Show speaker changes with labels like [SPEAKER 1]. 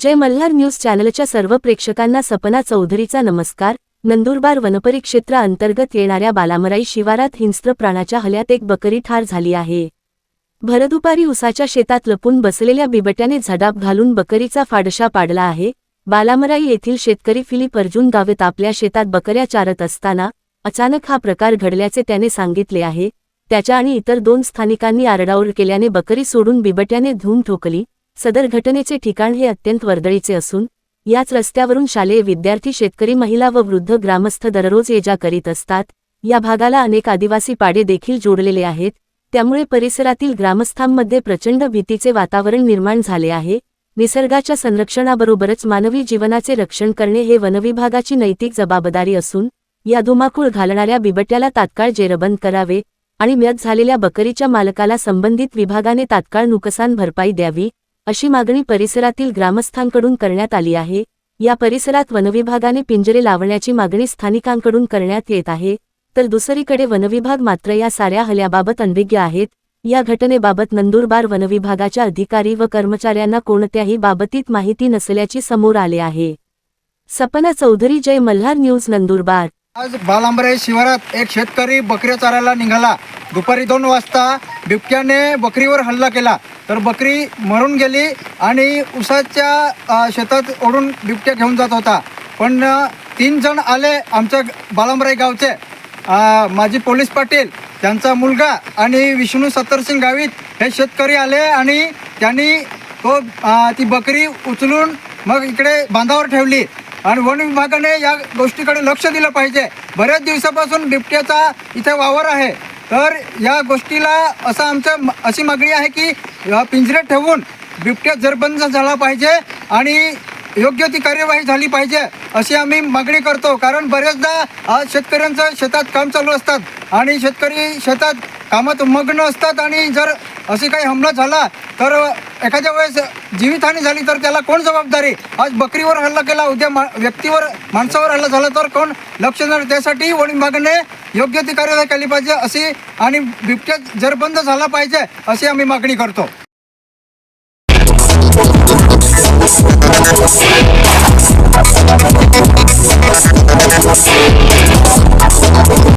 [SPEAKER 1] जय Malhar news चॅनलच्या सर्व प्रेक्षकांना सपना चौधरीचा नमस्कार. नंदुरबार वनपरिक्षेत्रा अंतर्गत येणाऱ्या बालामराई शिवारात हिंस्त्र प्राणाच्या हल्ल्यात एक बकरी ठार झाली आहे. भरदुपारी उसाच्या शेतात लपून बसलेल्या बिबट्याने झडाप घालून बकरीचा फाडशा पाडला आहे. बालामराई येथील शेतकरी फिलिप अर्जुन गावेत आपल्या शेतात बकऱ्या चारत असताना अचानक हा प्रकार घडल्याचे त्याने सांगितले आहे. त्याच्या आणि इतर दोन स्थानिकांनी आरडाओरड केल्याने बकरी सोडून बिबट्याने धूम ठोकली. सदर घटनेचे ठिकाण हे अत्यंत वर्दळीचे असून याच रस्त्यावरून शालेय विद्यार्थी शेतकरी महिला व वृद्ध ग्रामस्थ दररोज ये जा करीत असतात. या भागाला अनेक आदिवासी पाडे देखील जोडलेले आहेत. त्यामुळे परिसरातील ग्रामस्थांमध्ये प्रचंड भीतीचे वातावरण निर्माण झाले आहे. निसर्गाच्या संरक्षणाबरोबरच मानवी जीवनाचे रक्षण करणे हे वनविभागाची नैतिक जबाबदारी असून या धुमाकूळ घालणाऱ्या बिबट्याला तात्काळ जेरबंद करावे आणि म्यत झालेल्या बकरीच्या मालकाला संबंधित विभागाने तात्काळ नुकसान भरपाई द्यावी. अशी मागणी परिसरातील ग्रामस्थांकडून करण्यात आली आहे. या परिसरात वनविभागाने पिंजरे लावण्याची मागणी स्थानिकांकडून करण्यात येत आहे. तर दुसरीकडे वनविभाग मात्र या साऱ्या हल्ल्याबाबत अनभिज्ञ आहेत. या घटनेबाबत नंदुरबार वनविभागाच्या अधिकारी व कर्मचाऱ्यांना कोणत्याही बाबतीत माहिती नसल्याची समोर आले आहे. सपना चौधरी जय मल्हार न्यूज नंदुरबार.
[SPEAKER 2] आज बालांबरे शिवारात एक शेतकरी बकऱ्या चारायला निघाला. दुपारी दोन वाजता बिबक्याने बकरीवर हल्ला केला. तर बकरी मरून गेली आणि उसाच्या शेतात ओढून बिबट्या घेऊन जात होता. पण तीन जण आले आमच्या बालांबराई गावचे. माजी पोलीस पाटील त्यांचा मुलगा आणि विष्णू सत्तरसिंग गावित हे शेतकरी आले आणि त्यांनी तो ती बकरी उचलून मग इकडे बांधावर ठेवली. आणि वन विभागाने या गोष्टीकडे लक्ष दिलं पाहिजे. बऱ्याच दिवसापासून बिबट्याचा इथे वावर आहे. तर या गोष्टीला असं आमचं अशी मागणी आहे की अ, पिंजऱ्यात ठेवून बिबट्या जरबंद झाला पाहिजे आणि योग्य ती कार्यवाही झाली पाहिजे अशी आम्ही मागणी करतो. कारण बरेचदा आज शेतकऱ्यांचं शेतात काम चालू असतात आणि शेतकरी शेतात कामात मग्न असतात आणि जर असे काही हमला झाला तर एखाद्या वेळेस जीवितहानी झाली तर त्याला कोण जबाबदारी? आज बकरीवर हल्ला केला उद्या मा व्यक्तीवर माणसावर हल्ला झाला तर कोण लक्ष देणार? त्यासाठी वन विभागाने योग्य ती कार्यवाही केली पाहिजे अशी आणि बिबट्या जर बंद झाला पाहिजे अशी आम्ही मागणी करतो.